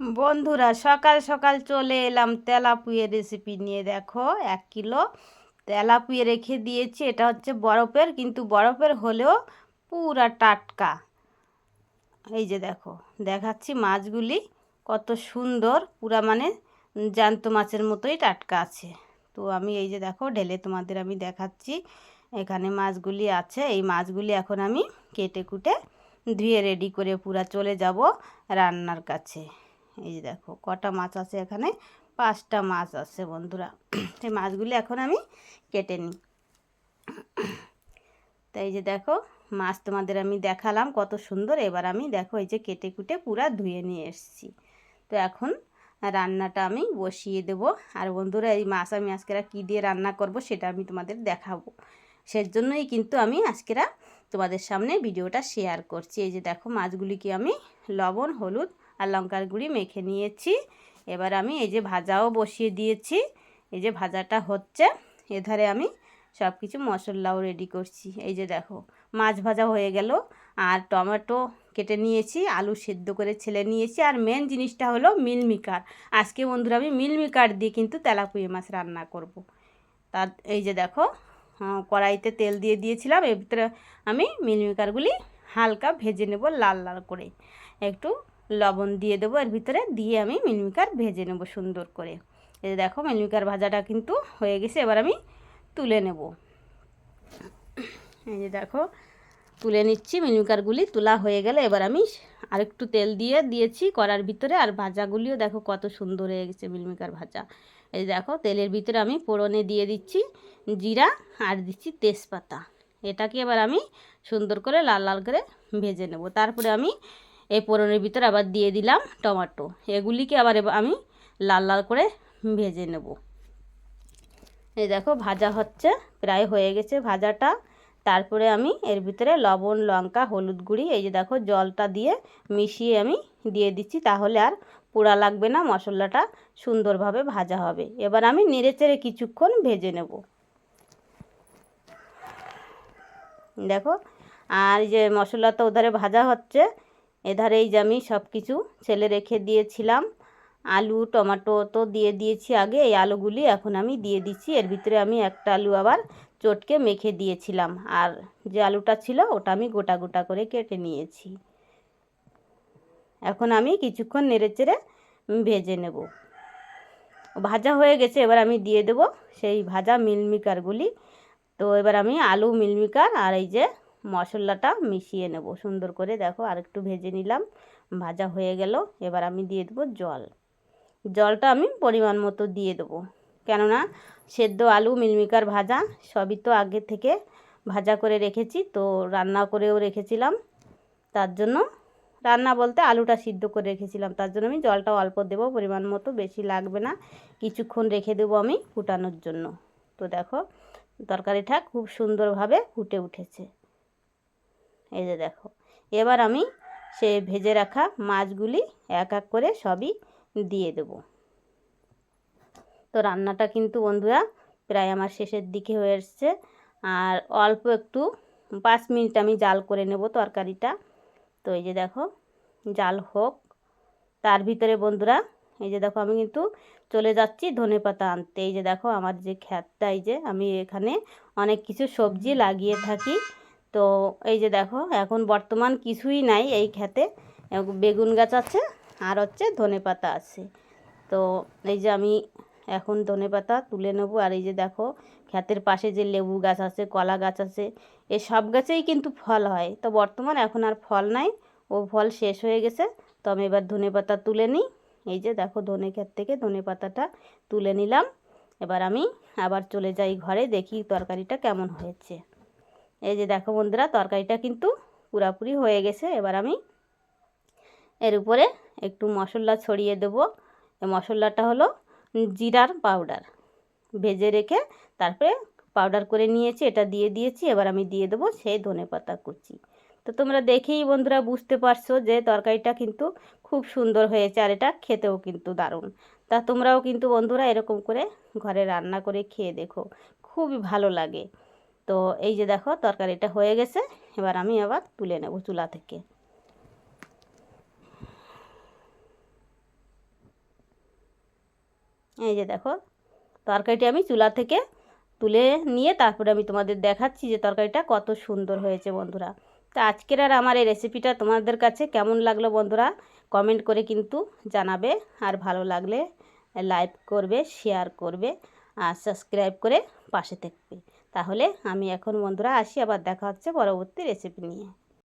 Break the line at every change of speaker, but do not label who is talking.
বন্ধুরা, সকাল সকাল চলে এলাম তেলাপুয়ের রেসিপি নিয়ে। দেখো, এক কিলো তেলাপুয়ে রেখে দিয়েছি। এটা হচ্ছে বরফের, কিন্তু বরফের হলেও পুরা টাটকা। এই যে দেখো, দেখাচ্ছি মাছগুলি, কত সুন্দর, পুরা মানে জ্যান্ত মাছের মতোই টাটকা আছে। তো আমি এই যে দেখো, ঢেলে তোমাদের আমি দেখাচ্ছি, এখানে মাছগুলি আছে। এই মাছগুলি এখন আমি কেটে কুটে ধুয়ে রেডি করে পুরা চলে যাব রান্নার কাছে। এই যে দেখো, কটা মাছ আছে এখানে? পাঁচটা মাছ আছে বন্ধুরা। সেই মাছগুলি এখন আমি কেটে নিই। তাই যে দেখো, মাছ তোমাদের আমি দেখালাম কত সুন্দর। এবার আমি দেখো, এই যে কেটে কুটে পুরা ধুয়ে নিয়ে এসেছি। তো এখন রান্নাটা আমি বসিয়ে দেব। আর বন্ধুরা, এই মাছ আমি আজকেরা কী দিয়ে রান্না করব সেটা আমি তোমাদের দেখাবো। সেজন্যই কিন্তু আমি আজকেরা তোমাদের সামনে ভিডিওটা শেয়ার করছি। এই যে দেখো, মাছগুলিকে আমি লবণ, হলুদ আর লঙ্কার গুঁড়ি মেখে নিয়েছি। এবার আমি এই যে ভাজাও বসিয়ে দিয়েছি। এই যে ভাজাটা হচ্ছে, এধারে আমি সব কিছু মশলাও রেডি করছি। এই যে দেখো, মাছ ভাজা হয়ে গেল। আর টমেটো কেটে নিয়েছি, আলু সেদ্ধ করে ছেলে নিয়েছি। আর মেন জিনিসটা হলো মিলমিকার আজকে বন্ধুরা আমি মিলমিকার দিয়ে কিন্তু তেলাপুয়ে মাছ রান্না করব। তার এই যে দেখো কড়াইতে তেল দিয়ে দিয়েছিলাম। এর ভিতরে আমি মিলমিকারগুলি হালকা ভেজে নেব লাল লাল করে। একটু লবণ দিয়ে দেবো, এর ভিতরে দিয়ে আমি মিলমিকার ভেজে নেব সুন্দর করে। এই দেখো মিলমিকার ভাজাটা কিন্তু হয়ে গেছে, এবার আমি তুলে নেব। এই যে দেখো, তুলে নিচ্ছি মিলমিকারগুলি তোলা হয়ে গেলে এবার আমি আরেকটু তেল দিয়ে দিয়েছি করার ভিতরে, আর ভাজাগুলিও দেখো কত সুন্দর হয়ে গেছে মিলমিকার ভাজা। এই দেখো, তেলের ভিতরে আমি পোড়নে দিয়ে দিচ্ছি জিরা আর দিচ্ছি তেজপাতা। এটাকে এবার আমি সুন্দর করে লাল লাল করে ভেজে নেব। তারপরে আমি এই পোড়নের ভিতরে আবার দিয়ে দিলাম টমেটো। এগুলিকে আবার আমি লাল লাল করে ভেজে নেব। এই দেখো ভাজা হচ্ছে, প্রায় হয়ে গেছে ভাজাটা। তারপরে আমি এর ভিতরে লবণ, লঙ্কা, হলুদ গুঁড়ি, এই যে দেখো জলটা দিয়ে মিশিয়ে আমি দিয়ে দিচ্ছি, তাহলে আর পোড়া লাগবে না, মশলাটা সুন্দরভাবে ভাজা হবে। এবার আমি নেড়ে চেড়ে কিছুক্ষণ ভেজে নেব। দেখো, আর যে মশলাটা ওধারে ভাজা হচ্ছে এধারে এই যে আমি সব কিছু ছেলে রেখে দিয়েছিলাম। আলু, টমেটো তো দিয়ে দিয়েছি আগে, এই আলুগুলি এখন আমি দিয়ে দিচ্ছি। এর ভিতরে আমি একটা আলু আবার চটকে মেখে দিয়েছিলাম। আর যে আলুটা ছিল, ওটা আমি গোটা গোটা করে কেটে নিয়েছি। এখন আমি কিছুক্ষণ নেড়ে চেড়ে ভেজে নেব। ভাজা হয়ে গেছে, এবার আমি দিয়ে দেব সেই ভাজা মিলমিকারগুলি তো এবার আমি আলু মিলমিকার আর এই যে মশলাটা মিশিয়ে নেব। সুন্দর করে দেখো আর একটু ভেজে নিলাম। ভাজা হয়ে গেল। এবার আমি দিয়ে দেবো জল। জলটা আমি পরিমাণ মতো দিয়ে দেবো। কেননা সেদ্ধ আলু, মিলমিকার ভাজা সবই তো আগে থেকে ভাজা করে রেখেছি, তো রান্না করেও রেখেছিলাম। তার জন্য রান্না বলতে আলুটা সিদ্ধ করে রেখেছিলাম। তার জন্য আমি জলটা অল্প দেবো, পরিমাণ মতো বেশি লাগবে না। কিছুক্ষণ রেখে দেবো আমি ফুটানোর জন্য। তো দেখো, তরকারিটা খুব সুন্দরভাবে ফুটে উঠেছে। এই যে দেখো। এবার আমি সে ভেজে রাখা মাছগুলি এক এক করে সবই দিয়ে দেব। তো রান্নাটা কিন্তু বন্ধুরা প্রায় আমার শেষের দিকে হয়ে এসছে। আর অল্প একটু, পাঁচ মিনিট আমি জাল করে নেব তরকারিটা। তো এই যে দেখো, জাল হোক। তার ভিতরে বন্ধুরা, এই যে দেখো আমি কিন্তু চলে যাচ্ছি ধনে পাতা আনতে। এই যে দেখো আমার যে খ্যাতটা এই যে আমি এখানে অনেক কিছু সবজি লাগিয়ে থাকি। তো এই যে দেখো, এখন বর্তমান কিছুই নাই এই খেতে বেগুন গাছ আছে, আর হচ্ছে ধনে পাতা আছে। তো এই যে আমি এখন ধনে পাতা তুলে নেব, আর এই যে দেখো, ক্ষেতের পাশে যে লেবু গাছ আছে, কলা গাছ আছে, এ সব গাছেই কিন্তু ফল হয়। তো বর্তমান এখন আর ফল নাই, ও ফল শেষ হয়ে গেছে। তো আমি এবার ধনে পাতা তুলে নিই। এই যে দেখো, ধনে ক্ষেত থেকে ধনে পাতাটা তুলে নিলাম। এবার আমি আবার চলে যাই ঘরে, দেখি তরকারিটা কেমন হয়েছে। এই যে দেখো বন্ধুরা, তরকারিটা কিন্তু পুরাপুরি হয়ে গেছে। এবার আমি এর উপরে একটু মশলা ছড়িয়ে দেব। এই মশলাটা হলো জিরার পাউডার। ভেজে রেখে তারপরে পাউডার করে নিয়েছি, এটা দিয়ে দিয়েছি। এবার আমি দিয়ে দেবো সেই ধনে পাতা কুচি। তো তোমরা দেখেই বন্ধুরা বুঝতে পারছ যে তরকারিটা কিন্তু খুব সুন্দর হয়েছে আর এটা খেতেও কিন্তু দারুণ। তা তোমরাও কিন্তু বন্ধুরা এরকম করে ঘরে রান্না করে খেয়ে দেখো। খুবই ভালো লাগে। তো এই যে দেখো, তরকারিটা হয়ে গেছে। এবার আমি আবার তুলে নেব চুলা থেকে। এই যে দেখো, তরকারিটি আমি চুলা থেকে তুলে নিয়ে তারপরে আমি তোমাদের দেখাচ্ছি যে তরকারিটা কত সুন্দর হয়েছে বন্ধুরা। তো আজকের আর আমার এই রেসিপিটা তোমাদের কাছে কেমন লাগল বন্ধুরা কমেন্ট করে কিন্তু জানাবে। আর ভালো লাগলে লাইক করবে শেয়ার করবে, আর সাবস্ক্রাইব করে পাশে থাকবে। তাহলে আমি এখন বন্ধুরা আসি আবার দেখা হচ্ছে পরবর্তী রেসিপি নিয়ে।